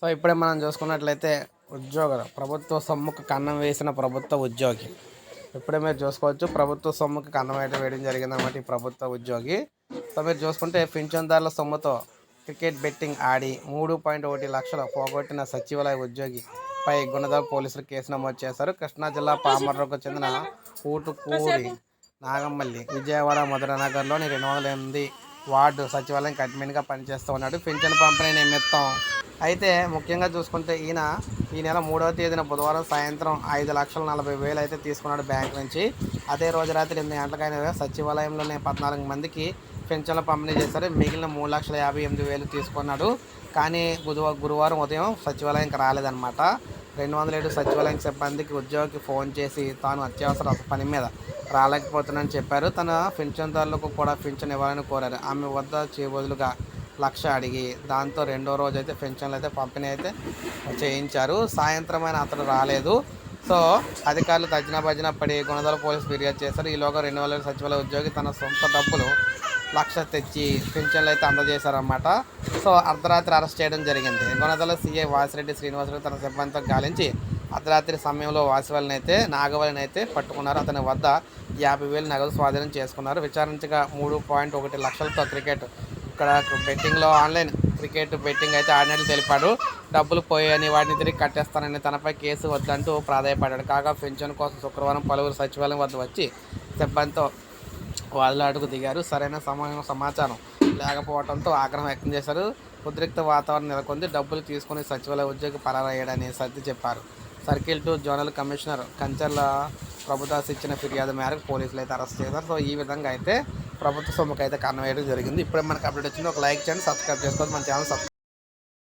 So ఇప్పుడే మనం చూసుకున్నట్లయితే ఉద్యోగులు ప్రభుత్వ సొమ్ముకు కన్నం వేసిన ప్రభుత్వ ఉద్యోగి. ఇప్పుడే మీరు చూసుకోవచ్చు ప్రభుత్వ సొమ్ముకు కన్నం అయితే వేయడం జరిగిందన్నమాట ఈ ప్రభుత్వ ఉద్యోగి. సో మీరు చూసుకుంటే పింఛన్దారుల సొమ్ముతో క్రికెట్ బెట్టింగ్ ఆడి మూడు పాయింట్ ఒకటి లక్షలు పోగొట్టిన సచివాలయ ఉద్యోగి పై గుణదల పోలీసులు కేసు నమోదు చేశారు. కృష్ణా జిల్లా పామర్రకు చెందిన ఊటుకూరి నాగమల్లి విజయవాడ మధురనగర్లోని రెండు వందల ఎనిమిది వార్డు సచివాలయం అడ్మిన్గా పనిచేస్తూ ఉన్నాడు. పింఛన్ పంపిణీ నిమిత్తం అయితే ముఖ్యంగా చూసుకుంటే ఈయన ఈ నెల మూడవ తేదీన బుధవారం సాయంత్రం ఐదు లక్షల నలభై వేలు అయితే తీసుకున్నాడు బ్యాంక్ నుంచి. అదే రోజు రాత్రి ఎనిమిది గంటలకైన సచివాలయంలోనే పద్నాలుగు మందికి పెన్షన్లు పంపిణీ చేశారు. మిగిలిన మూడు లక్షల యాభై ఎనిమిది వేలు తీసుకున్నాడు. కానీ బుధవ గురువారం ఉదయం సచివాలయంకి రాలేదన్నమాట. రెండు వందల ఏడు సచివాలయం సిబ్బందికి ఉద్యోగికి ఫోన్ చేసి తాను అత్యవసర పని మీద రాలేకపోతున్నానని చెప్పారు. తన పెన్షన్దారులకు కూడా పెన్షన్ ఇవ్వాలని కోరారు. ఆమె వద్ద చేబదులుగా లక్ష అడిగి దాంతో రెండో రోజు అయితే పెన్షన్లు అయితే పంపిణీ అయితే చేయించారు. సాయంత్రం అయినా అతడు రాలేదు. సో అధికారులు తజ్జిన భజన పడి గుణదల పోలీసు ఫిర్యాదు చేశారు. ఈలోగా రెండు వేల సచివాలయ ఉద్యోగి తన సొంత డబ్బులు లక్ష తెచ్చి పెన్షన్లు అయితే అందజేశారన్నమాట. సో అర్ధరాత్రి అరెస్ట్ చేయడం జరిగింది. గుణదల సీఏ వాసిరెడ్డి శ్రీనివాసరెడ్డి తన సిబ్బందితో గాలించి అర్ధరాత్రి సమయంలో వాసివాళ్ళని అయితే నాగవల్లిని అయితే పట్టుకున్నారు. అతని వద్ద యాభై వేలు నగదు స్వాధీనం చేసుకున్నారు. విచారించగా మూడు పాయింట్ ఒకటి లక్షలతో క్రికెట్ ఇక్కడ బెట్టింగ్లో ఆన్లైన్ క్రికెట్ బెట్టింగ్ అయితే ఆడినట్లు తెలిపాడు. డబ్బులు పోయాయని వాటిని తిరిగి కట్టేస్తానని తనపై కేసు వద్దంటూ ప్రాధాయపడ్డాడు. కాగా పెన్షన్ కోసం శుక్రవారం పలువురు సచివాలయం వద్ద వచ్చి సిబ్బందితో వాదులాటకు దిగారు. సరైన సమయం సమాచారం లేకపోవడంతో ఆగ్రహం వ్యక్తం చేశారు. ఉద్రిక్త వాతావరణం నెలకొంది. డబ్బులు తీసుకుని సచివాలయ ఉద్యోగి పరారయ్యాడని సర్ది చెప్పారు. Circle two zonal commissioner Kancharla Prabhudas ఇచ్చిన ఫిర్యాదు మేరకు పోలీసులు అయితే అరెస్ట్ చేశారు. సో ఈ విధంగా అయితే ప్రభుత్వ సొమ్ముకు అయితే జరిగింది. ఇప్పుడే మనకు అప్డేట్ వచ్చింది. ఒక లైక్ చేయండి సబ్స్క్రైబ్ చేసుకోండి మన ఛానల్ సబ్స్క్రైబ్